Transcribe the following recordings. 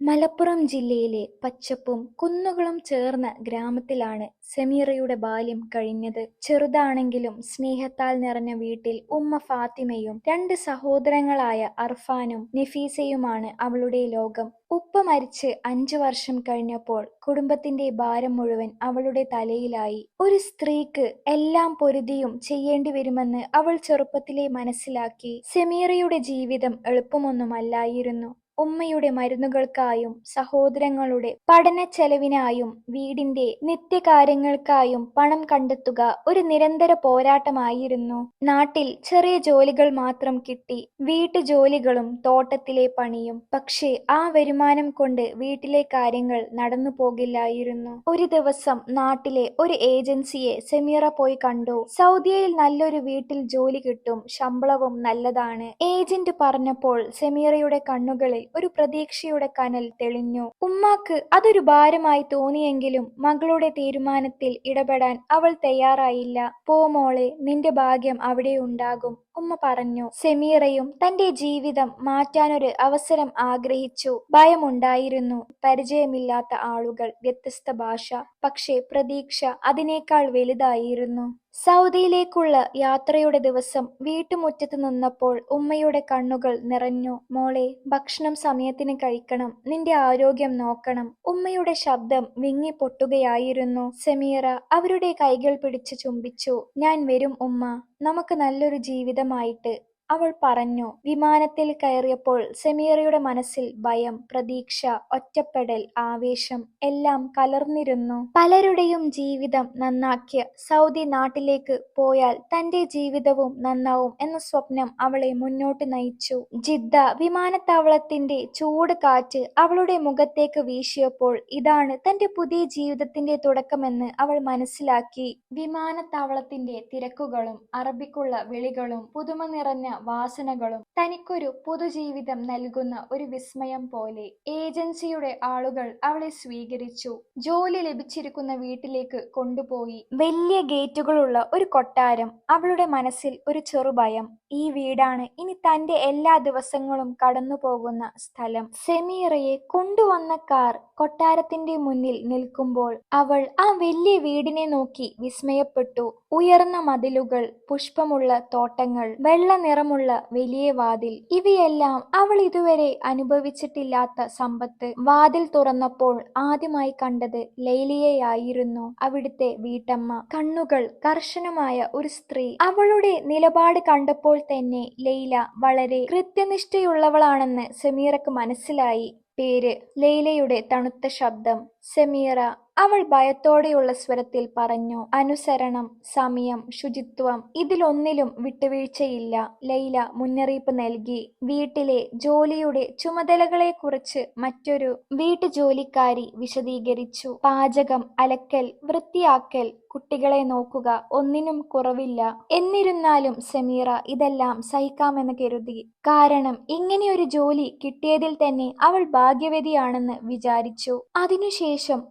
മലപ്പുറം ജില്ലയിലെ പച്ചപ്പും കുന്നുകളും ചേർന്ന ഗ്രാമത്തിലാണ് സെമീറയുടെ ബാല്യം കഴിഞ്ഞത്. ചെറുതാണെങ്കിലും സ്നേഹത്താൽ നിറഞ്ഞ വീട്ടിൽ ഉമ്മ ഫാത്തിമയും രണ്ട് സഹോദരങ്ങളായ അർഫാനും നഫീസയുമാണ് അവളുടെ ലോകം. ഉപ്പ മരിച്ച് അഞ്ചു വർഷം കഴിഞ്ഞപ്പോൾ കുടുംബത്തിന്റെ ഭാരം മുഴുവൻ അവളുടെ തലയിലായി. ഒരു സ്ത്രീക്ക് എല്ലാം പൊരുതിയും ചെയ്യേണ്ടി വരുമെന്ന് അവൾ ചെറുപ്പത്തിലെ മനസ്സിലാക്കി. സെമീറയുടെ ജീവിതം എളുപ്പമൊന്നുമല്ലായിരുന്നു. ഉമ്മയുടെ മരുന്നുകൾക്കായും സഹോദരങ്ങളുടെ പഠന ചെലവിനായും വീടിന്റെ നിത്യകാര്യങ്ങൾക്കായും പണം കണ്ടെത്തുക ഒരു നിരന്തര പോരാട്ടമായിരുന്നു. നാട്ടിൽ ചെറിയ ജോലികൾ മാത്രം കിട്ടി. വീട്ടുജോലികളും തോട്ടത്തിലെ പണിയും. പക്ഷേ ആ വരുമാനം കൊണ്ട് വീട്ടിലെ കാര്യങ്ങൾ നടന്നു പോകില്ലായിരുന്നു ഒരു ദിവസം നാട്ടിലെ ഒരു ഏജൻസിയെ സെമീറ പോയി കണ്ടു. സൗദിയയിൽ നല്ലൊരു വീട്ടിൽ ജോലി കിട്ടും. ശമ്പളവും നല്ലതാണ്. ഏജന്റ് പറഞ്ഞപ്പോൾ സെമീറയുടെ കണ്ണുകളിൽ ഒരു പ്രതീക്ഷയുടെ കനൽ തെളിഞ്ഞു. ഉമ്മാക്ക് അതൊരു ഭാരമായി തോന്നിയെങ്കിലും മകളുടെ തീരുമാനത്തിൽ ഇടപെടാൻ അവൾ തയ്യാറായില്ല. പോ മോളെ നിന്റെ ഭാഗ്യം അവിടെ ഉണ്ടാകും ഉമ്മ പറഞ്ഞു. സെമീറയും തന്റെ ജീവിതം മാറ്റാനൊരു അവസരം ആഗ്രഹിച്ചു. ഭയമുണ്ടായിരുന്നു. പരിചയമില്ലാത്ത ആളുകൾ, വ്യത്യസ്ത ഭാഷ. പക്ഷേ പ്രതീക്ഷ അതിനേക്കാൾ വലുതായിരുന്നു. സൗദിയിലേക്കുള്ള യാത്രയുടെ ദിവസം വീട്ടുമുറ്റത്ത് നിന്നപ്പോൾ ഉമ്മയുടെ കണ്ണുകൾ നിറഞ്ഞു. മോളെ ഭക്ഷണം സമയത്തിന് കഴിക്കണം. നിന്റെ ആരോഗ്യം നോക്കണം. ഉമ്മയുടെ ശബ്ദം വിങ്ങി പൊട്ടുകയായിരുന്നു സെമീറ അവരുടെ കൈകൾ പിടിച്ചു ചുംബിച്ചു. ഞാൻ വരും ഉമ്മ നമുക്ക് നല്ലൊരു ജീവിതമായിട്ട് അവൾ പറഞ്ഞു. വിമാനത്തിൽ കയറിയപ്പോൾ സെമീറയുടെ മനസ്സിൽ ഭയം, പ്രതീക്ഷ, ഒറ്റപ്പെടൽ, ആവേശം എല്ലാം കലർന്നിരുന്നു. പലരുടെയും ജീവിതം നന്നാക്കിയ സൗദി നാട്ടിലേക്ക് പോയാൽ തന്റെ ജീവിതവും നന്നാവും എന്ന സ്വപ്നം അവളെ മുന്നോട്ട് നയിച്ചു. ജിദ്ദ വിമാനത്താവളത്തിന്റെ ചൂട് കാറ്റ് അവളുടെ മുഖത്തേക്ക് വീശിയപ്പോൾ ഇതാണ് തന്റെ പുതിയ ജീവിതത്തിന്റെ തുടക്കമെന്ന് അവൾ മനസ്സിലാക്കി. വിമാനത്താവളത്തിന്റെ തിരക്കുകളും അറബിക്കുള്ള വിളികളും പുതുമ നിറഞ്ഞ വാസനകളും തനിക്കൊരു പുതുജീവിതം നൽകുന്ന ഒരു വിസ്മയം പോലെ. ഏജൻസിയുടെ ആളുകൾ അവളെ സ്വീകരിച്ചു. ജോലി ലഭിച്ചിരിക്കുന്ന വീട്ടിലേക്ക് കൊണ്ടുപോയി. വലിയ ഗേറ്റുകളുള്ള ഒരു കൊട്ടാരം. അവളുടെ മനസ്സിൽ ഒരു ചെറുഭയം. ഈ വീടാണ് ഇനി തന്റെ എല്ലാ ദിവസങ്ങളും കടന്നുപോകുന്ന സ്ഥലം. സെമീറയെ കൊണ്ടുവന്ന കാർ കൊട്ടാരത്തിന്റെ മുന്നിൽ നിൽക്കുമ്പോൾ അവൾ ആ വലിയ വീടിനെ നോക്കി വിസ്മയപ്പെട്ടു. ഉയർന്ന മതിലുകൾ, പുഷ്പമുള്ള തോട്ടങ്ങൾ, വെള്ള നിറമുള്ള വലിയ വാതിൽ. ഇവയെല്ലാം അവൾ ഇതുവരെ അനുഭവിച്ചിട്ടില്ലാത്ത സമ്പത്ത്. വാതിൽ തുറന്നപ്പോൾ ആദ്യമായി കണ്ടത് ലൈലിയയായിരുന്നു അവിടുത്തെ വീട്ടമ്മ. കണ്ണുകൾ കർശനമായ ഒരു സ്ത്രീ. അവളുടെ നിലപാട് കണ്ടപ്പോൾ തന്നെ ലൈല വളരെ കൃത്യനിഷ്ഠയുള്ളവളാണെന്ന് സെമീറക്ക് മനസ്സിലായി. പേര്? ലൈലയുടെ തണുത്ത ശബ്ദം. സെമീറ അവൾ ഭയത്തോടെയുള്ള സ്വരത്തിൽ പറഞ്ഞു. അനുസരണം, സമയം, ശുചിത്വം ഇതിലൊന്നിലും വിട്ടുവീഴ്ചയില്ല ലൈല മുന്നറിയിപ്പ് നൽകി. വീട്ടിലെ ജോലിയുടെ ചുമതലകളെക്കുറിച്ച് മറ്റൊരു വീട്ടുജോലിക്കാരി വിശദീകരിച്ചു. പാചകം, അലക്കൽ, വൃത്തിയാക്കൽ, കുട്ടികളെ നോക്കുക ഒന്നിനും കുറവില്ല. എന്നിരുന്നാലും സെമീറ ഇതെല്ലാം സഹിക്കാമെന്ന് കരുതി. കാരണം ഇങ്ങനെയൊരു ജോലി കിട്ടിയതിൽ തന്നെ അവൾ ഭാഗ്യവതിയാണെന്ന് വിചാരിച്ചു. അതിനുശേഷം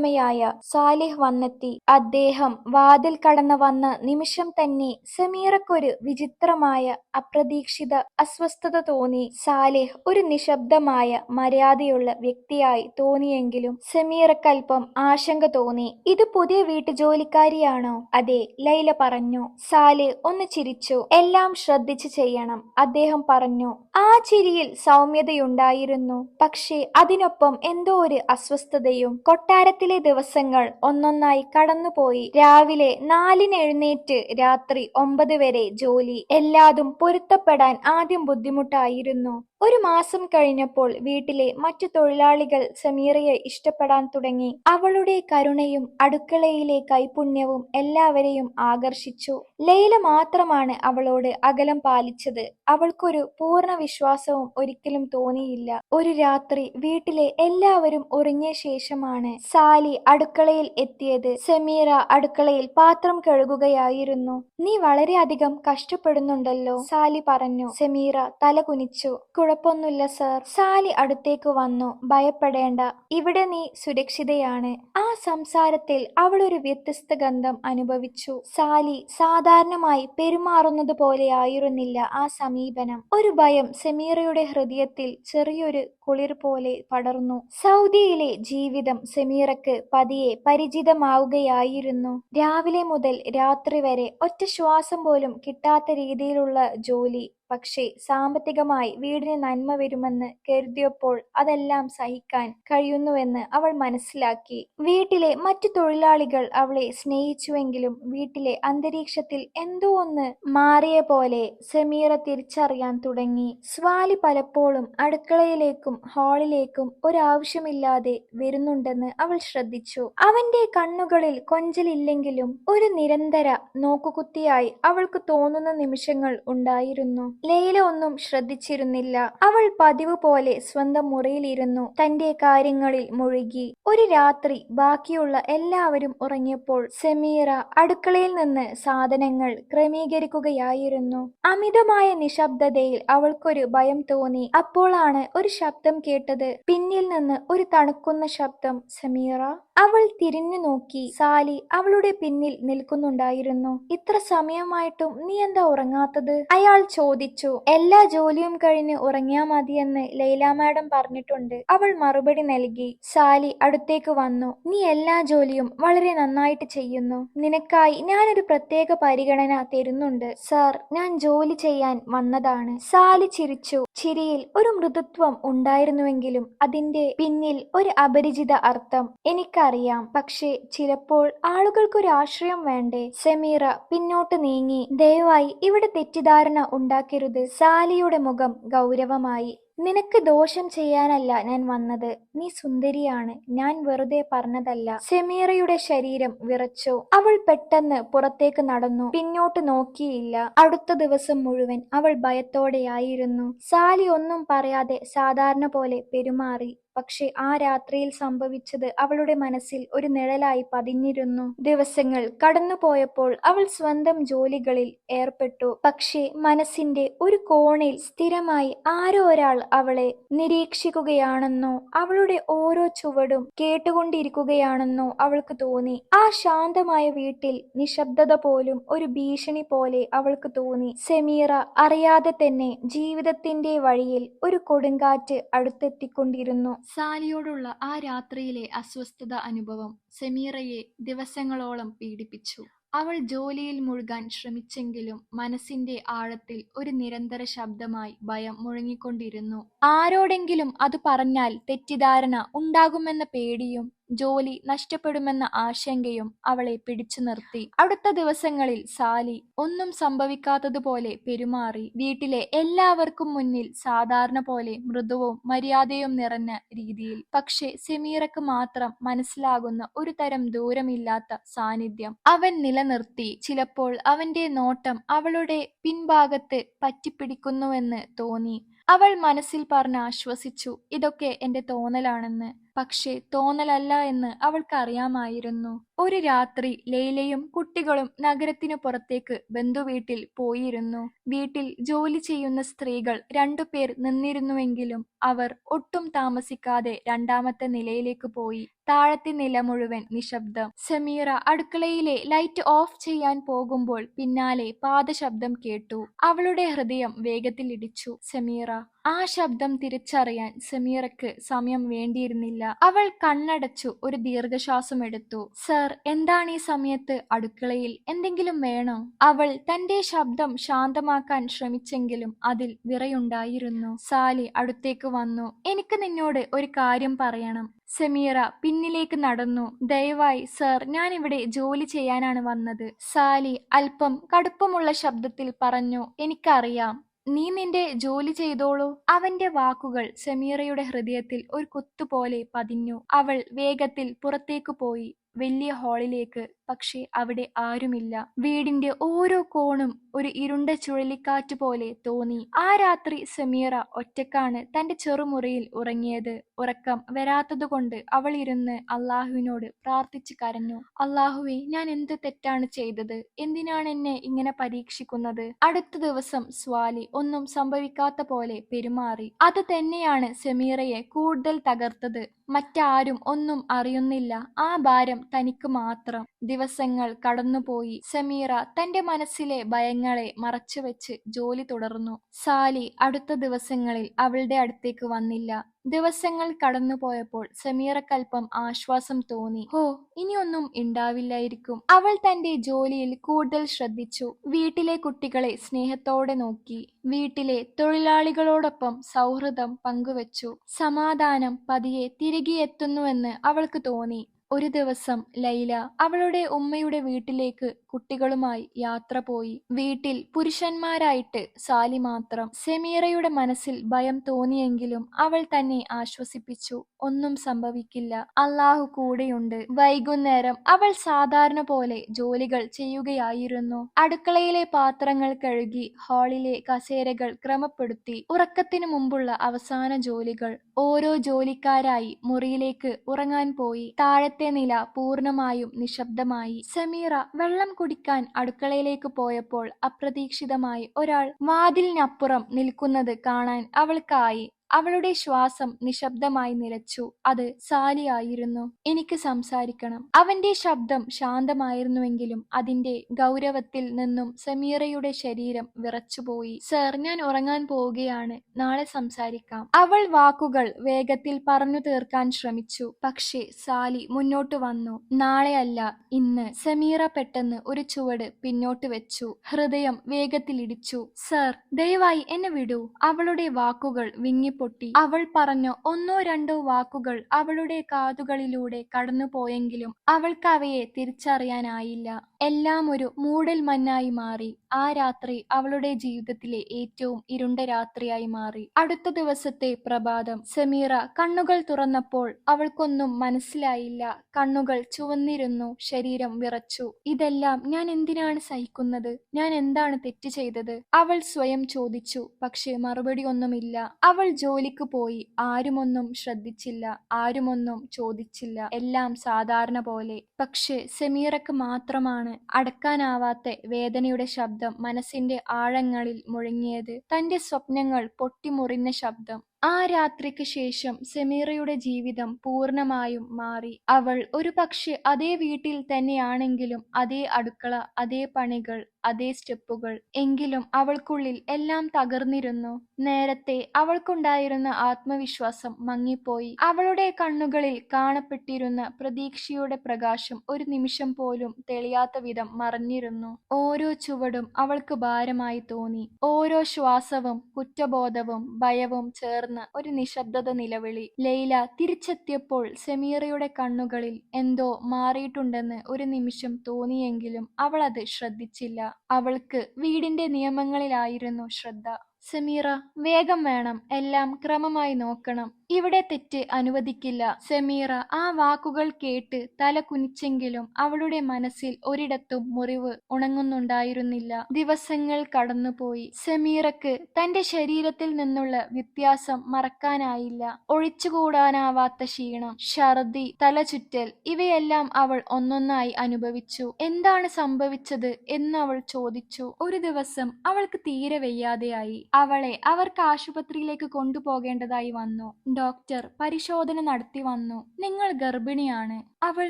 വീട്ടുടമയായ സാലിഹ് വന്നെത്തി. അദ്ദേഹം വാതിൽ കടന്നു വന്ന നിമിഷം തന്നെ സമീറക്കൊരു വിചിത്രമായ, അപ്രതീക്ഷിത അസ്വസ്ഥത തോന്നി. സാലിഹ് ഒരു നിശബ്ദമായ മര്യാദയുള്ള വ്യക്തിയായി തോന്നിയെങ്കിലും സമീറക്കൽപ്പം ആശങ്ക തോന്നി. ഇത് പുതിയ വീട്ടുജോലിക്കാരിയാണോ? അതെ ലൈല പറഞ്ഞു. സാലിഹ് ഒന്ന് ചിരിച്ചു. എല്ലാം ശ്രദ്ധിച്ചു ചെയ്യണം അദ്ദേഹം പറഞ്ഞു. ആ ചിരിയിൽ സൗമ്യതയുണ്ടായിരുന്നു. പക്ഷേ അതിനൊപ്പം എന്തോ ഒരു അസ്വസ്ഥതയും. കൊട്ടാരത്തിലെ ദിവസങ്ങൾ ഒന്നൊന്നായി കടന്നുപോയി. രാവിലെ നാലിന് എഴുന്നേറ്റ് രാത്രി ഒമ്പത് വരെ ജോലി. എല്ലാതും പൊരുത്തപ്പെടാൻ ആദ്യം ബുദ്ധിമുട്ടായിരുന്നു. ഒരു മാസം കഴിഞ്ഞപ്പോൾ വീട്ടിലെ മറ്റു തൊഴിലാളികൾ സമീറയെ ഇഷ്ടപ്പെടാൻ തുടങ്ങി. അവളുടെ കരുണയും അടുക്കളയിലെ കൈപുണ്യവും എല്ലാവരെയും ആകർഷിച്ചു. ലൈല മാത്രമാണ് അവളോട് അകലം പാലിച്ചത്. അവൾക്കൊരു പൂർണ വിശ്വാസവും ഒരിക്കലും തോന്നിയില്ല. ഒരു രാത്രി വീട്ടിലെ എല്ലാവരും ഉറങ്ങിയ ശേഷമാണ് സാലി അടുക്കളയിൽ എത്തിയത്. സെമീറ അടുക്കളയിൽ പാത്രം കഴുകുകയായിരുന്നു. നീ വളരെയധികം കഷ്ടപ്പെടുന്നുണ്ടല്ലോ സാലി പറഞ്ഞു. സെമീറ തലകുനിച്ചു. കുഴപ്പമൊന്നുമില്ല സർ. സാലി അടുത്തേക്ക് വന്നു. ഭയപ്പെടേണ്ട. ഇവിടെ നീ സുരക്ഷിതയാണ്. ആ സംസാരത്തിൽ അവൾ ഒരു വ്യത്യസ്ത ഗന്ധം അനുഭവിച്ചു. സാലി സാധാരണമായി പെരുമാറുന്നത് പോലെയായിരുന്നില്ല ആ സമീപനം. ഒരു ഭയം സെമീറയുടെ ഹൃദയത്തിൽ ചെറിയൊരു കുളിർ പോലെ പടർന്നു. സൗദിയിലെ ജീവിതം സെമീറക്ക് പതിയെ പരിചിതമാവുകയായിരുന്നു. രാവിലെ മുതൽ രാത്രി വരെ ഒറ്റ ശ്വാസം പോലും കിട്ടാത്ത രീതിയിലുള്ള ജോലി. പക്ഷേ സാമ്പത്തികമായി വീടിന് നന്മ വരുമെന്ന് കരുതിയപ്പോൾ അതെല്ലാം സഹിക്കാൻ കഴിയുന്നുവെന്ന് അവൾ മനസ്സിലാക്കി. വീട്ടിലെ മറ്റു തൊഴിലാളികൾ അവളെ സ്നേഹിച്ചുവെങ്കിലും വീട്ടിലെ അന്തരീക്ഷത്തിൽ എന്തോ ഒന്ന് മാറിയ പോലെ സെമീറ തിരിച്ചറിയാൻ തുടങ്ങി. സ്വാലി പലപ്പോഴും അടുക്കളയിലേക്കും ഹാളിലേക്കും ഒരാവശ്യമില്ലാതെ വരുന്നുണ്ടെന്ന് അവൾ ശ്രദ്ധിച്ചു. അവന്റെ കണ്ണുകളിൽ കൊഞ്ചലില്ലെങ്കിലും ഒരു നിരന്തര നോക്കുകുത്തിയായി അവൾക്ക് തോന്നുന്ന നിമിഷങ്ങൾ ഉണ്ടായിരുന്നു. ലൈല ഒന്നും ശ്രദ്ധിച്ചിരുന്നില്ല. അവൾ പതിവ് പോലെ സ്വന്തം മുറിയിലിരുന്നു തന്റെ കാര്യങ്ങളിൽ മുഴുകി. ഒരു രാത്രി ബാക്കിയുള്ള എല്ലാവരും ഉറങ്ങിയപ്പോൾ സെമീറ അടുക്കളയിൽ നിന്ന് സാധനങ്ങൾ ക്രമീകരിക്കുകയായിരുന്നു. അമിതമായ നിശബ്ദതയിൽ അവൾക്കൊരു ഭയം തോന്നി. അപ്പോഴാണ് ഒരു ശബ്ദം കേട്ടത്. പിന്നിൽ നിന്ന് ഒരു തണുക്കുന്ന ശബ്ദം "സെമീറ? " അവൾ തിരിഞ്ഞു നോക്കി. സാലി അവളുടെ പിന്നിൽ നിൽക്കുന്നുണ്ടായിരുന്നു. "ഇത്ര സമയമായിട്ടും നീ എന്താ ഉറങ്ങാത്തത്? " അയാൾ ചോദിച്ചു. "എല്ലാ ജോലിയും കഴിഞ്ഞ് ഉറങ്ങിയാ മതിയെന്ന് ലൈല മാഡം പറഞ്ഞിട്ടുണ്ട്. " അവൾ മറുപടി നൽകി. സാലി അടുത്തേക്ക് വന്നു. "നീ എല്ലാ ജോലിയും വളരെ നന്നായിട്ട് ചെയ്യുന്നു. നിനക്കായി ഞാനൊരു പ്രത്യേക പരിഗണന തരുന്നുണ്ട്. " സാർ ഞാൻ ജോലി ചെയ്യാൻ വന്നതാണ്. " സാലി ചിരിച്ചു. ചിരിയിൽ ഒരു മൃദുത്വം ഉണ്ടായിരുന്നുവെങ്കിലും അതിന്റെ പിന്നിൽ ഒരു അപരിചിത അർത്ഥം. "എനിക്കറിയാം. പക്ഷേ ചിലപ്പോൾ ആളുകൾക്കൊരാശ്രയം വേണ്ടേ? " സെമീറ പിന്നോട്ട് നീങ്ങി. "ദയവായി ഇവിടെ തെറ്റിദ്ധാരണ ഉണ്ടാക്കരുത്. " സാലിയുടെ മുഖം ഗൗരവമായി. "നിനക്ക് ദോഷം ചെയ്യാനല്ല ഞാൻ വന്നത്. നീ സുന്ദരിയാണ്. ഞാൻ വെറുതെ പറഞ്ഞതല്ല. " സെമീറയുടെ ശരീരം വിറച്ചു. അവൾ പെട്ടെന്ന് പുറത്തേക്ക് നടന്നു. പിന്നോട്ട് നോക്കിയില്ല. അടുത്ത ദിവസം മുഴുവൻ അവൾ ഭയത്തോടെയായിരുന്നു. സാലി ഒന്നും പറയാതെ സാധാരണ പോലെ പെരുമാറി. പക്ഷേ ആ രാത്രിയിൽ സംഭവിച്ചത് അവളുടെ മനസ്സിൽ ഒരു നിഴലായി പതിഞ്ഞിരുന്നു. ദിവസങ്ങൾ കടന്നുപോയപ്പോൾ അവൾ സ്വന്തം ജോലികളിൽ ഏർപ്പെട്ടു. പക്ഷേ മനസ്സിന്റെ ഒരു കോണിൽ സ്ഥിരമായി ആരോ ഒരാൾ അവളെ നിരീക്ഷിക്കുകയാണെന്നോ അവളുടെ ഓരോ ചുവടും കേട്ടുകൊണ്ടിരിക്കുകയാണെന്നോ അവൾക്ക് തോന്നി. ആ ശാന്തമായ വീട്ടിൽ നിശബ്ദത പോലും ഒരു ഭീഷണി പോലെ അവൾക്ക് തോന്നി. സെമീറ അറിയാതെ തന്നെ ജീവിതത്തിന്റെ വഴിയിൽ ഒരു കൊടുങ്കാറ്റ് അടുത്തെത്തിക്കൊണ്ടിരുന്നു. സാലിയോടുള്ള ആ രാത്രിയിലെ അസ്വസ്ഥത അനുഭവം സെമീറയെ ദിവസങ്ങളോളം പീഡിപ്പിച്ചു. അവൾ ജോലിയിൽ മുഴുകാൻ ശ്രമിച്ചെങ്കിലും മനസ്സിന്റെ ആഴത്തിൽ ഒരു നിരന്തര ശബ്ദമായി ഭയം മുഴങ്ങിക്കൊണ്ടിരുന്നു. ആരോടെങ്കിലും അത് പറഞ്ഞാൽ തെറ്റിദ്ധാരണ ഉണ്ടാകുമെന്ന പേടിയും ജോലി നഷ്ടപ്പെടുമെന്ന ആശങ്കയും അവളെ പിടിച്ചു നിർത്തി അടുത്ത ദിവസങ്ങളിൽ സാലി ഒന്നും സംഭവിക്കാത്തതുപോലെ പെരുമാറി. വീട്ടിലെ എല്ലാവർക്കും മുന്നിൽ സാധാരണ പോലെ മൃദുവും മര്യാദയും നിറഞ്ഞ രീതിയിൽ. പക്ഷേ സെമീറക്ക് മാത്രം മനസ്സിലാകുന്ന ഒരു തരം ദൂരമില്ലാത്ത സാന്നിധ്യം അവൻ നിലനിർത്തി. ചിലപ്പോൾ അവന്റെ നോട്ടം അവളുടെ പിൻഭാഗത്ത് പറ്റിപ്പിടിക്കുന്നുവെന്ന് തോന്നി. അവൾ മനസ്സിൽ പറഞ്ഞ് ആശ്വസിച്ചു "ഇതൊക്കെ എന്റെ തോന്നലാണെന്ന്. " പക്ഷേ തോന്നലല്ല എന്ന് അവൾക്കറിയാമായിരുന്നു. ഒരു രാത്രി ലൈലയും കുട്ടികളും നഗരത്തിനു പുറത്തേക്ക് ബന്ധുവീട്ടിൽ പോയിരുന്നു. വീട്ടിൽ ജോലി ചെയ്യുന്ന സ്ത്രീകൾ രണ്ടുപേർ നിന്നിരുന്നുവെങ്കിലും അവർ ഒട്ടും താമസിക്കാതെ രണ്ടാമത്തെ നിലയിലേക്ക് പോയി. താഴത്തെ നില മുഴുവൻ നിശബ്ദം സമീറ അടുക്കളയിലെ ലൈറ്റ് ഓഫ് ചെയ്യാൻ പോകുമ്പോൾ പിന്നാലെ പാദശബ്ദം കേട്ടു. അവളുടെ ഹൃദയം വേഗത്തിൽ ഇടിച്ചു സമീറ " ആ ശബ്ദം തിരിച്ചറിയാൻ സെമീറക്ക് സമയം വേണ്ടിയിരുന്നില്ല. അവൾ കണ്ണടച്ചു ഒരു ദീർഘശ്വാസം എടുത്തു "സർ, എന്താണീ സമയത്ത് അടുക്കളയിൽ? എന്തെങ്കിലും വേണോ? " അവൾ തന്റെ ശബ്ദം ശാന്തമാക്കാൻ ശ്രമിച്ചെങ്കിലും അതിൽ വിറയുണ്ടായിരുന്നു. സാലി അടുത്തേക്ക് വന്നു. "എനിക്ക് നിന്നോട് ഒരു കാര്യം പറയണം. " സെമീറ പിന്നിലേക്ക് നടന്നു. "ദയവായി സർ, ഞാൻ ഇവിടെ ജോലി ചെയ്യാനാണ് വന്നത്. " സാലി അല്പം കടുപ്പമുള്ള ശബ്ദത്തിൽ പറഞ്ഞു. "എനിക്കറിയാം. നീ നിന്റെ ജോലി ചെയ്തോളൂ. " അവന്റെ വാക്കുകൾ സെമീറയുടെ ഹൃദയത്തിൽ ഒരു കുത്തുപോലെ പതിഞ്ഞു. അവൾ വേഗത്തിൽ പുറത്തേക്ക് പോയി. വലിയ ഹാളിലേക്ക്. പക്ഷേ അവിടെ ആരുമില്ല. വീടിന്റെ ഓരോ കോണും ഒരു ഇരുണ്ട ചുഴലിക്കാറ്റ് പോലെ തോന്നി. ആ രാത്രി സമീറ ഒറ്റക്കാണ് തന്റെ ചെറുമുറിയിൽ ഉറങ്ങിയത്. ഉറക്കം വരാത്തതുകൊണ്ട് അവൾ ഇരുന്ന് അള്ളാഹുവിനോട് പ്രാർത്ഥിച്ചു കരഞ്ഞു. അള്ളാഹുവെ ഞാൻ എന്ത് തെറ്റാണ് ചെയ്തത്? എന്തിനാണ് എന്നെ ഇങ്ങനെ പരീക്ഷിക്കുന്നത്? " അടുത്ത ദിവസം സ്വാലി ഒന്നും സംഭവിക്കാത്ത പോലെ പെരുമാറി. അത് തന്നെയാണ് സമീറയെ കൂടുതൽ തകർത്തത്. മറ്റാരും ഒന്നും അറിയുന്നില്ല. ആ ഭാരം തനിക്ക് മാത്രം. ദിവസങ്ങൾ കടന്നുപോയി. സമീറ തന്റെ മനസ്സിലെ ഭയങ്ങളെ മറച്ചുവെച്ച് ജോലി തുടർന്നു. സാലി അടുത്ത ദിവസങ്ങളിൽ അവളുടെ അടുത്തേക്ക് വന്നില്ല. ദിവസങ്ങൾ കടന്നുപോയപ്പോൾ സമീറക്കൽപ്പം ആശ്വാസം തോന്നി. ഹോ ഇനിയൊന്നും ഉണ്ടാവില്ലായിരിക്കും അവൾ തന്റെ ജോലിയിൽ കൂടുതൽ ശ്രദ്ധിച്ചു. വീട്ടിലെ കുട്ടികളെ സ്നേഹത്തോടെ നോക്കി. വീട്ടിലെ തൊഴിലാളികളോടൊപ്പം സൗഹൃദം പങ്കുവച്ചു. സമാധാനം പതിയെ തിരികെ എത്തുന്നുവെന്ന് അവൾക്ക് തോന്നി. ഒരു ദിവസം ലൈല അവളുടെ ഉമ്മയുടെ വീട്ടിലേക്ക് കുട്ടികളുമായി യാത്ര പോയി. വീട്ടിൽ പുരുഷന്മാരായിട്ട് സാലി മാത്രം. സെമീറയുടെ മനസ്സിൽ ഭയം തോന്നിയെങ്കിലും അവൾ തന്നെ ആശ്വസിപ്പിച്ചു. ഒന്നും സംഭവിക്കില്ല. അള്ളാഹു കൂടെയുണ്ട്. വൈകുന്നേരം അവൾ സാധാരണ പോലെ ജോലികൾ ചെയ്യുകയായിരുന്നു. അടുക്കളയിലെ പാത്രങ്ങൾ കഴുകി ഹാളിലെ കസേരകൾ ക്രമപ്പെടുത്തി ഉറക്കത്തിനു മുമ്പുള്ള അവസാന ജോലികൾ. ഓരോ ജോലിക്കാരായി മുറിയിലേക്ക് ഉറങ്ങാൻ പോയി. താഴത്തെ നില പൂർണമായും നിശബ്ദമായി. സമീറ വെള്ളം കുടിക്കാൻ അടുക്കളയിലേക്ക് പോയപ്പോൾ അപ്രതീക്ഷിതമായി ഒരാൾ വാതിലിനപ്പുറം നിൽക്കുന്നത് കാണാൻ അവൾക്കായി അവളുടെ ശ്വാസം നിശബ്ദമായി നിലച്ചു. അത് സാലിയായിരുന്നു. എനിക്ക് സംസാരിക്കണം. അവന്റെ ശബ്ദം ശാന്തമായിരുന്നുവെങ്കിലും അതിന്റെ ഗൗരവത്തിൽ നിന്നും സമീറയുടെ ശരീരം വിറച്ചുപോയി. സർ ഞാൻ ഉറങ്ങാൻ പോവുകയാണ്. നാളെ സംസാരിക്കാം. അവൾ വാക്കുകൾ വേഗത്തിൽ പറഞ്ഞു തീർക്കാൻ ശ്രമിച്ചു. പക്ഷേ സാലി മുന്നോട്ട് വന്നു. നാളെയല്ല ഇന്ന്. സമീറ പെട്ടെന്ന് ഒരു ചുവട് പിന്നോട്ട് വെച്ചു. ഹൃദയം വേഗത്തിലിടിച്ചു. സർ ദയവായി എന്നെ വിടൂ. അവളുടെ വാക്കുകൾ വിങ്ങി പൊട്ടി. അവൾ പറഞ്ഞ ഒന്നോ രണ്ടോ വാക്കുകൾ അവളുടെ കാതുകളിലൂടെ കടന്നുപോയെങ്കിലും അവൾക്കവയെ തിരിച്ചറിയാനായില്ല. എല്ലാം ഒരു മൂടൽ മഞ്ഞായി മാറി. ആ രാത്രി അവളുടെ ജീവിതത്തിലെ ഏറ്റവും ഇരുണ്ട രാത്രിയായി മാറി. അടുത്ത ദിവസത്തെ പ്രഭാതം. സമീറ കണ്ണുകൾ തുറന്നപ്പോൾ അവൾക്കൊന്നും മനസ്സിലായില്ല. കണ്ണുകൾ ചുവന്നിരുന്നു. ശരീരം വിറച്ചു. ഇതെല്ലാം ഞാൻ എന്തിനാണ് സഹിക്കുന്നത്? ഞാൻ എന്താണ് തെറ്റ് ചെയ്തത്? അവൾ സ്വയം ചോദിച്ചു. പക്ഷേ മറുപടി ഒന്നുമില്ല. അവൾ ജോലിക്ക് പോയി. ആരുമൊന്നും ശ്രദ്ധിച്ചില്ല. ആരുമൊന്നും ചോദിച്ചില്ല. എല്ലാം സാധാരണ പോലെ. പക്ഷേ സമീറക്ക് മാത്രമാണ് അടക്കാനാവാത്ത വേദനയുടെ ശബ്ദം മനസ്സിന്റെ ആഴങ്ങളിൽ മുഴങ്ങിയത്. തന്റെ സ്വപ്നങ്ങൾ പൊട്ടിമുറിഞ്ഞ ശബ്ദം. ആ രാത്രിക്ക് ശേഷം സെമീറയുടെ ജീവിതം പൂർണമായും മാറി. അവൾ ഒരു പക്ഷെ അതേ വീട്ടിൽ തന്നെയാണെങ്കിലും അതേ അടുക്കള അതേ പണികൾ അതേ സ്റ്റെപ്പുകൾ. എങ്കിലും അവൾക്കുള്ളിൽ എല്ലാം തകർന്നിരുന്നു. നേരത്തെ അവൾക്കുണ്ടായിരുന്ന ആത്മവിശ്വാസം മങ്ങിപ്പോയി. അവളുടെ കണ്ണുകളിൽ കാണപ്പെട്ടിരുന്ന പ്രതീക്ഷയുടെ പ്രകാശം ഒരു നിമിഷം പോലും തെളിയാത്ത വിധം മറഞ്ഞിരുന്നു. ഓരോ ചുവടും അവൾക്ക് ഭാരമായി തോന്നി. ഓരോ ശ്വാസവും കുറ്റബോധവും ഭയവും ചേർന്ന് ഒരു നിശബ്ദത നിലവിളി. ലൈല തിരിച്ചെത്തിയപ്പോൾ സെമീറയുടെ കണ്ണുകളിൽ എന്തോ മാറിയിട്ടുണ്ടെന്ന് ഒരു നിമിഷം തോന്നിയെങ്കിലും അവൾ അത് ശ്രദ്ധിച്ചില്ല. അവൾക്ക് വീടിന്റെ നിയമങ്ങളിലായിരുന്നു ശ്രദ്ധ. സമീറ വേഗം വേണം. എല്ലാം ക്രമമായി നോക്കണം. ഇവിടെ തെറ്റ് അനുവദിക്കില്ല. സമീറ ആ വാക്കുകൾ കേട്ട് തല കുനിച്ചെങ്കിലും അവളുടെ മനസ്സിൽ ഒരിടത്തും മുറിവ് ഉണങ്ങുന്നുണ്ടായിരുന്നില്ല. ദിവസങ്ങൾ കടന്നുപോയി. സമീറക്ക് തന്റെ ശരീരത്തിൽ നിന്നുള്ള വ്യത്യാസം മറക്കാനായില്ല. ഒഴിച്ചുകൂടാനാവാത്ത ക്ഷീണം ഛർദി തലചുറ്റൽ ഇവയെല്ലാം അവൾ ഒന്നൊന്നായി അനുഭവിച്ചു. എന്താണ് സംഭവിച്ചത് എന്ന് അവൾ ചോദിച്ചു. ഒരു ദിവസം അവൾക്ക് തീരെ വയ്യാതെയായി. അവളെ അവർക്ക് ആശുപത്രിയിലേക്ക് കൊണ്ടുപോകേണ്ടതായി വന്നു. ഡോക്ടർ പരിശോധന നടത്തി വന്നു. നിങ്ങൾ ഗർഭിണിയാണ്. അവൾ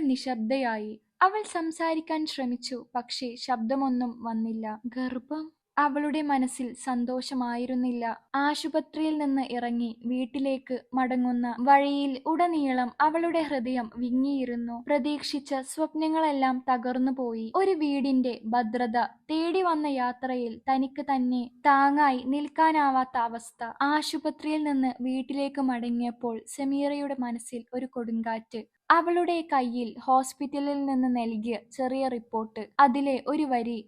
നിശബ്ദയായി. അവൾ സംസാരിക്കാൻ ശ്രമിച്ചു. പക്ഷേ ശബ്ദമൊന്നും വന്നില്ല. ഗർഭം? അവളുടെ മനസ്സിൽ സന്തോഷമായിരുന്നില്ല. ആശുപത്രിയിൽ നിന്ന് ഇറങ്ങി വീട്ടിലേക്ക് മടങ്ങുന്ന വഴിയിൽ ഉടനീളം അവളുടെ ഹൃദയം വിങ്ങിയിരുന്നു. പ്രതീക്ഷിച്ച സ്വപ്നങ്ങളെല്ലാം തകർന്നുപോയി ഒരു വീടിന്റെ ഭദ്രത തേടി വന്ന യാത്രയിൽ തനിക്ക് തന്നെ താങ്ങായി നിൽക്കാനാവാത്ത അവസ്ഥ. ആശുപത്രിയിൽ നിന്ന് വീട്ടിലേക്ക് മടങ്ങിയപ്പോൾ സമീറയുടെ മനസ്സിൽ ഒരു കൊടുങ്കാറ്റ്. അവളുടെ കയ്യിൽ ഹോസ്പിറ്റലിൽ നിന്ന് നൽകിയ ചെറിയ റിപ്പോർട്ട്. അതിലെ ഒരു വരി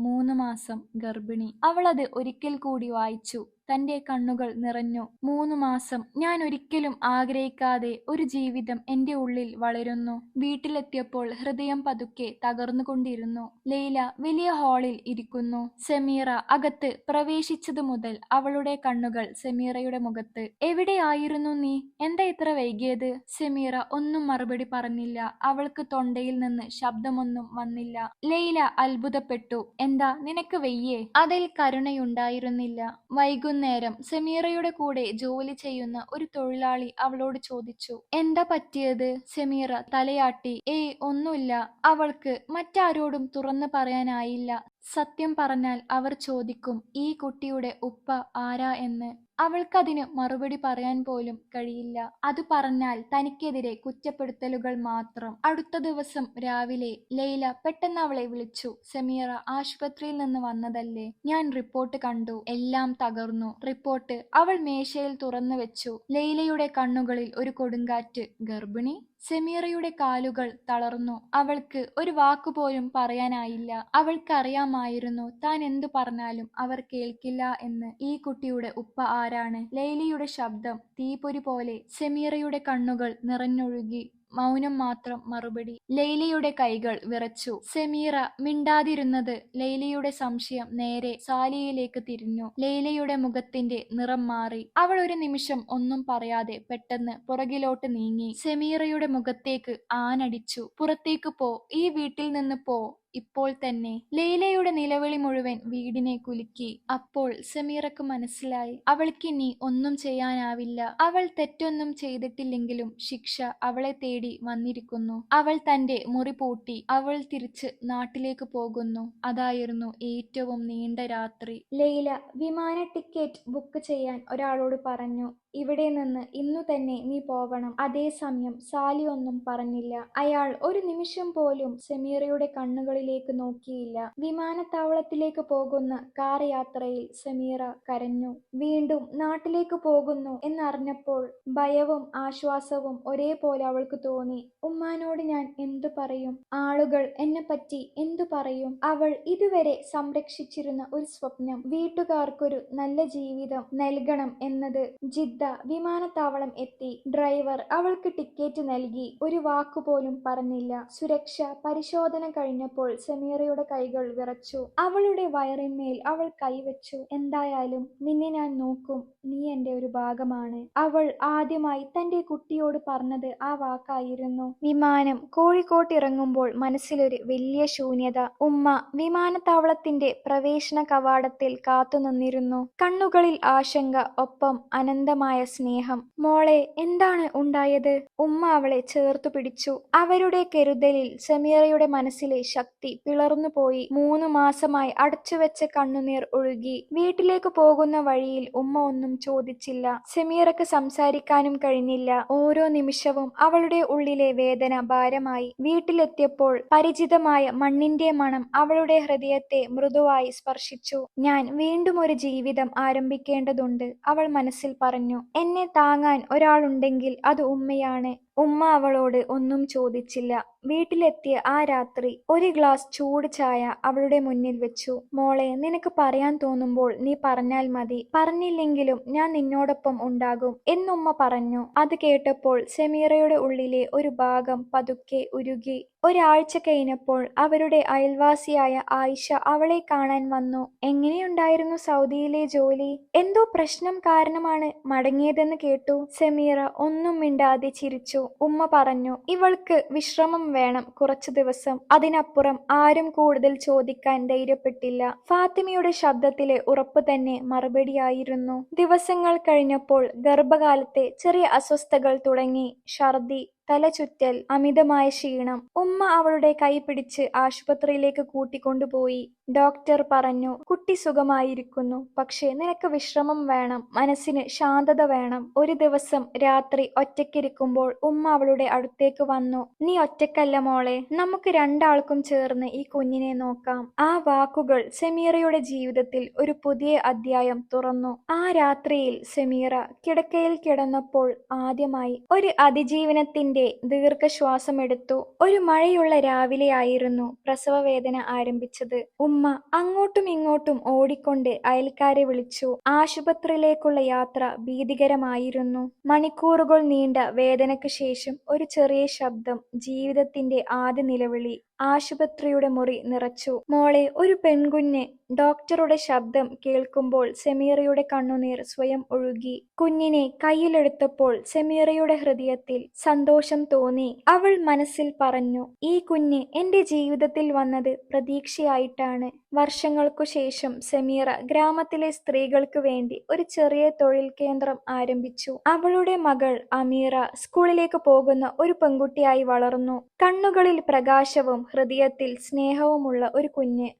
മൂന്ന് മാസം ഗർഭിണി. അവളത് ഒരിക്കൽ കൂടി വായിച്ചു. തന്റെ കണ്ണുകൾ നിറഞ്ഞു. മൂന്നു മാസം ഞാൻ ഒരിക്കലും ആഗ്രഹിക്കാതെ ഒരു ജീവിതം എന്റെ ഉള്ളിൽ വളരുന്നു. വീട്ടിലെത്തിയപ്പോൾ ഹൃദയം പതുക്കെ തകർന്നുകൊണ്ടിരുന്നു. ലൈല വലിയ ഹാളിൽ ഇരിക്കുന്നു. സെമീറ അകത്ത് പ്രവേശിച്ചതു മുതൽ അവളുടെ കണ്ണുകൾ സെമീറയുടെ മുഖത്ത്. എവിടെയായിരുന്നു നീ? എന്താ ഇത്ര വൈകിയത്? സെമീറ ഒന്നും മറുപടി പറഞ്ഞില്ല. അവൾക്ക് തൊണ്ടയിൽ നിന്ന് ശബ്ദമൊന്നും വന്നില്ല. ലൈല അത്ഭുതപ്പെട്ടു. എന്താ നിനക്ക് വെയ്യേ? അതിൽ കരുണയുണ്ടായിരുന്നില്ല. വൈകുന്ന വൈകുന്നേരം സെമീറയുടെ കൂടെ ജോലി ചെയ്യുന്ന ഒരു തൊഴിലാളി അവളോട് ചോദിച്ചു എന്താ പറ്റിയത്? സെമീറ തലയാട്ടി ഏയ് ഒന്നുമില്ല. അവൾക്ക് മറ്റാരോടും തുറന്നു പറയാനായില്ല. സത്യം പറഞ്ഞാൽ അവർ ചോദിക്കും ഈ കുട്ടിയുടെ ഉപ്പ ആരാ എന്ന്? അവൾക്കതിന് മറുപടി പറയാൻ പോലും കഴിയില്ല. അത് പറഞ്ഞാൽ തനിക്കെതിരെ കുറ്റപ്പെടുത്തലുകൾ മാത്രം. അടുത്ത ദിവസം രാവിലെ ലൈല പെട്ടെന്ന് അവളെ വിളിച്ചു. സമീറ ആശുപത്രിയിൽ നിന്ന് വന്നതല്ലേ? ഞാൻ റിപ്പോർട്ട് കണ്ടു. എല്ലാം തകർന്നു. റിപ്പോർട്ട് അവൾ മേശയിൽ തുറന്നു വെച്ചു. ലൈലയുടെ കണ്ണുകളിൽ ഒരു കൊടുങ്കാറ്റ്. ഗർഭിണി? സെമീറയുടെ കാലുകൾ തളർന്നു. അവൾക്ക് ഒരു വാക്കുപോലും പറയാനായില്ല. അവൾക്കറിയാമായിരുന്നു താൻ എന്തു പറഞ്ഞാലും അവർ കേൾക്കില്ല എന്ന്. ഈ കുട്ടിയുടെ ഉപ്പ ആരാണ്? ലൈലിയുടെ ശബ്ദം തീപ്പൊരി പോലെ സെമീറയുടെ കണ്ണുകൾ നിറഞ്ഞൊഴുകി. മൗനം മാത്രം മറുപടി. ലൈലയുടെ കൈകൾ വിറച്ചു. സെമീറ മിണ്ടാതിരുന്നത് ലൈലയുടെ സംശയം നേരെ സാലിയയിലേക്ക് തിരിഞ്ഞു. ലൈലയുടെ മുഖത്തിന്റെ നിറം മാറി. അവൾ ഒരു നിമിഷം ഒന്നും പറയാതെ പെട്ടെന്ന് പുറകിലോട്ട് നീങ്ങി. സെമീറയുടെ മുഖത്തേക്ക് ആനടിച്ചു. പുറത്തേക്ക് പോ. ഈ വീട്ടിൽ നിന്ന് പോ. ഇപ്പോൾ തന്നെ. ലൈലയുടെ നിലവിളി മുഴുവൻ വീടിനെ കുലുക്കി. അപ്പോൾ സമീറക്ക് മനസ്സിലായി. അവൾക്കിനി ഒന്നും ചെയ്യാനാവില്ല. അവൾ തെറ്റൊന്നും ചെയ്തിട്ടില്ലെങ്കിലും ശിക്ഷ അവളെ തേടി വന്നിരിക്കുന്നു. അവൾ തന്റെ മുറി പൂട്ടി അവൾ തിരിച്ച് നാട്ടിലേക്ക് പോകുന്നു. അതായിരുന്നു ഏറ്റവും നീണ്ട രാത്രി. ലൈല വിമാന ടിക്കറ്റ് ബുക്ക് ചെയ്യാൻ ഒരാളോട് പറഞ്ഞു. ഇവിടെ നിന്ന് ഇന്നു തന്നെ നീ പോവണം. അതേസമയം സാലി ഒന്നും പറഞ്ഞില്ല. അയാൾ ഒരു നിമിഷം പോലും സമീറയുടെ കണ്ണുകളിലേക്ക് നോക്കിയില്ല. വിമാനത്താവളത്തിലേക്ക് പോകുന്ന കാർ യാത്രയിൽ സമീറ കരഞ്ഞു. വീണ്ടും നാട്ടിലേക്ക് പോകുന്നു എന്നറിഞ്ഞപ്പോൾ ഭയവും ആശ്വാസവും ഒരേപോലെ അവൾക്ക് തോന്നി. ഉമ്മാനോട് ഞാൻ എന്തു പറയും? ആളുകൾ എന്നെ പറ്റി എന്തു പറയും? അവൾ ഇതുവരെ സംരക്ഷിച്ചിരുന്ന ഒരു സ്വപ്നം വീട്ടുകാർക്കൊരു നല്ല ജീവിതം നൽകണം എന്നത് ജിദ്ദ വിമാനത്താവളം എത്തി. ഡ്രൈവർ അവൾക്ക് ടിക്കറ്റ് നൽകി. ഒരു വാക്കുപോലും പറഞ്ഞില്ല. സുരക്ഷ പരിശോധന കഴിഞ്ഞപ്പോൾ സമീറയുടെ കൈകൾ വിറച്ചു. അവളുടെ വയറിന്മേൽ അവൾ കൈവച്ചു. എന്തായാലും നിന്നെ ഞാൻ നോക്കും. നീ എന്റെ ഒരു ഭാഗമാണ്. അവൾ ആദ്യമായി തന്റെ കുട്ടിയോട് പറഞ്ഞത് ആ വാക്കായിരുന്നു. വിമാനം കോഴിക്കോട്ട് ഇറങ്ങുമ്പോൾ മനസ്സിലൊരു വലിയ ശൂന്യത. ഉമ്മ വിമാനത്താവളത്തിന്റെ പ്രവേശന കവാടത്തിൽ കാത്തുനിന്നിരുന്നു കണ്ണുകളിൽ ആശങ്ക ഒപ്പം അനന്തമായ സ്നേഹം. മോളെ എന്താണ് ഉണ്ടായത്? ഉമ്മ അവളെ ചേർത്തു പിടിച്ചു. അവരുടെ കരുതലിൽ സമീറയുടെ മനസ്സിലെ ശക്തി പിളർന്നുപോയി. മൂന്നു മാസമായി അടച്ചുവെച്ച കണ്ണുനീർ ഒഴുകി. വീട്ടിലേക്ക് പോകുന്ന വഴിയിൽ ഉമ്മ ഒന്നും ചോദിച്ചില്ല. സമീറക്ക് സംസാരിക്കാനും കഴിഞ്ഞില്ല. ഓരോ നിമിഷവും അവളുടെ ഉള്ളിലെ വേദന ഭാരമായി. വീട്ടിലെത്തിയപ്പോൾ പരിചിതമായ മണ്ണിന്റെ മണം അവളുടെ ഹൃദയത്തെ മൃദുവായി സ്പർശിച്ചു. ഞാൻ വീണ്ടും ഒരു ജീവിതം ആരംഭിക്കേണ്ടതുണ്ട് അവൾ മനസ്സിൽ പറഞ്ഞു. എന്നെ താങ്ങാൻ ഒരാളുണ്ടെങ്കിൽ അത് ഉമ്മയാണ്. ഉമ്മ അവളോട് ഒന്നും ചോദിച്ചില്ല. വീട്ടിലെത്തിയ ആ രാത്രി ഒരു ഗ്ലാസ് ചൂട് ചായ അവളുടെ മുന്നിൽ വെച്ചു. മോളെ നിനക്ക് പറയാൻ തോന്നുമ്പോൾ നീ പറഞ്ഞാൽ മതി. പറഞ്ഞില്ലെങ്കിലും ഞാൻ നിന്നോടൊപ്പം ഉണ്ടാകും എന്നുമ്മ പറഞ്ഞു. അത് കേട്ടപ്പോൾ സെമീറയുടെ ഉള്ളിലെ ഒരു ഭാഗം പതുക്കെ ഉരുകി. ഒരാഴ്ച കഴിഞ്ഞപ്പോൾ അവരുടെ അയൽവാസിയായ ആയിഷ അവളെ കാണാൻ വന്നു. എങ്ങനെയുണ്ടായിരുന്നു സൗദിയിലെ ജോലി? എന്തോ പ്രശ്നം കാരണമാണ് മടങ്ങിയതെന്ന് കേട്ടു. സെമീറ ഒന്നും മിണ്ടാതെ ചിരിച്ചു. ഉമ്മ പറഞ്ഞു ഇവൾക്ക് വിശ്രമം വേണം കുറച്ചു ദിവസം. അതിനപ്പുറം ആരും കൂടുതൽ ചോദിക്കാൻ ധൈര്യപ്പെട്ടില്ല. ഫാത്തിമയുടെ ശബ്ദത്തിലെ ഉറപ്പ് തന്നെ മറുപടിയായിരുന്നു. ദിവസങ്ങൾ കഴിഞ്ഞപ്പോൾ ഗർഭകാലത്തെ ചെറിയ അസ്വസ്ഥകൾ തുടങ്ങി. ഛർദി തലചുറ്റൽ അമിതമായ ക്ഷീണം ഉമ്മ അവളുടെ കൈ പിടിച്ച് ആശുപത്രിയിലേക്ക് കൂട്ടിക്കൊണ്ടുപോയി. ഡോക്ടർ പറഞ്ഞു കുട്ടി സുഖമായിരിക്കുന്നു. പക്ഷേ നിനക്ക് വിശ്രമം വേണം മനസ്സിന് ശാന്തത വേണം. ഒരു ദിവസം രാത്രി ഒറ്റയ്ക്കിരിക്കുമ്പോൾ ഉമ്മ അവളുടെ അടുത്തേക്ക് വന്നു. നീ ഒറ്റക്കല്ല മോളെ. നമുക്ക് രണ്ടാൾക്കും ചേർന്ന് ഈ കുഞ്ഞിനെ നോക്കാം. ആ വാക്കുകൾ സെമീറയുടെ ജീവിതത്തിൽ ഒരു പുതിയ അധ്യായം തുറന്നു. ആ രാത്രിയിൽ സെമീറ കിടക്കയിൽ കിടന്നപ്പോൾ ആദ്യമായി ഒരു അതിജീവനത്തിന്റെ ദീർഘശ്വാസമെടുത്തു ഒരു മഴയുള്ള രാവിലെയായിരുന്നു പ്രസവവേദന ആരംഭിച്ചത്. ഉമ്മ അങ്ങോട്ടും ഇങ്ങോട്ടും ഓടിക്കൊണ്ട് അയൽക്കാരെ വിളിച്ചു. ആശുപത്രിയിലേക്കുള്ള യാത്ര ഭീതികരമായിരുന്നു. മണിക്കൂറുകൾ നീണ്ട വേദനയ്ക്ക് ശേഷം ഒരു ചെറിയ ശബ്ദം ജീവിതത്തിന്റെ ആദ്യ നിലവിളി ആശുപത്രിയുടെ മുറി നിറച്ചു. മോളെ ഒരു പെൺകുഞ്ഞ് ഡോക്ടറുടെ ശബ്ദം കേൾക്കുമ്പോൾ സെമീറയുടെ കണ്ണുനീർ സ്വയം ഒഴുകി. കുഞ്ഞിനെ കയ്യിലെടുത്തപ്പോൾ സെമീറയുടെ ഹൃദയത്തിൽ സന്തോഷം തോന്നി. അവൾ മനസ്സിൽ പറഞ്ഞു, ഈ കുഞ്ഞ് എന്റെ ജീവിതത്തിൽ വന്നത് പ്രതീക്ഷയായിട്ടാണ്. വർഷങ്ങൾക്കു ശേഷം സെമീറ ഗ്രാമത്തിലെ സ്ത്രീകൾക്ക് വേണ്ടി ഒരു ചെറിയ തൊഴിൽ കേന്ദ്രം ആരംഭിച്ചു. അവളുടെ മകൾ അമീറ സ്കൂളിലേക്ക് പോകുന്ന ഒരു പെൺകുട്ടിയായി വളർന്നു. കണ്ണുകളിൽ പ്രകാശവും ഹൃദയത്തിൽ സ്നേഹവുമുള്ള ഒരു കുഞ്ഞ്.